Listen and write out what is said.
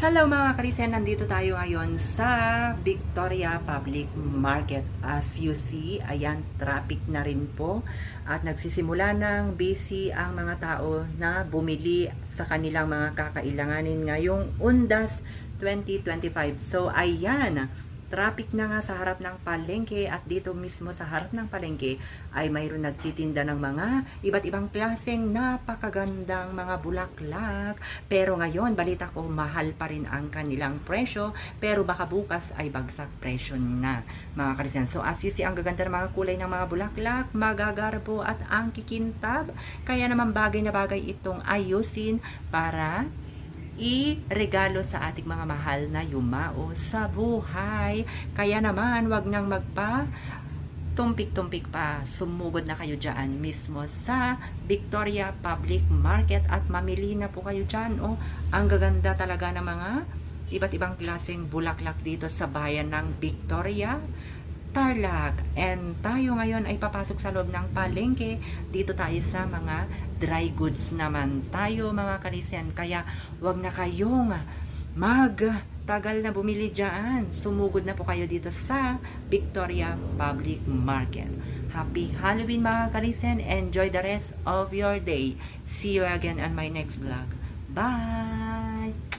Hello mga karisen, nandito tayo ngayon sa Victoria Public Market. As you see, ayan, traffic na rin po at nagsisimula ng busy ang mga tao na bumili sa kanilang mga kakailanganin ngayong Undas 2025. So ayan, traffic na nga sa harap ng palengke at dito mismo sa harap ng palengke ay mayroon nagtitinda ng mga iba't ibang klaseng napakagandang mga bulaklak. Pero ngayon, balita ko, mahal pa rin ang kanilang presyo pero baka bukas ay bagsak presyo na mga karisan. So as you see, ang gaganda ng mga kulay ng mga bulaklak, magagarbo at ang kikintab. Kaya naman bagay na bagay itong ayusin para i-regalo sa ating mga mahal na yumao sa buhay. Kaya naman, wag nang magpa tumpik-tumpik pa, sumugod na kayo dyan mismo sa Victoria Public Market at mamili na po kayo dyan. Oh, ang gaganda talaga ng mga iba't ibang klaseng bulaklak dito sa bayan ng Victoria. Tarlac. And tayo ngayon ay papasok sa loob ng palengke. Dito tayo sa mga dry goods naman tayo mga kanisyan. Kaya wag na kayong magtagal na bumili dyan. Sumugod na po kayo dito sa Victoria Public Market. Happy Halloween mga kanisyan. Enjoy the rest of your day. See you again on my next vlog. Bye!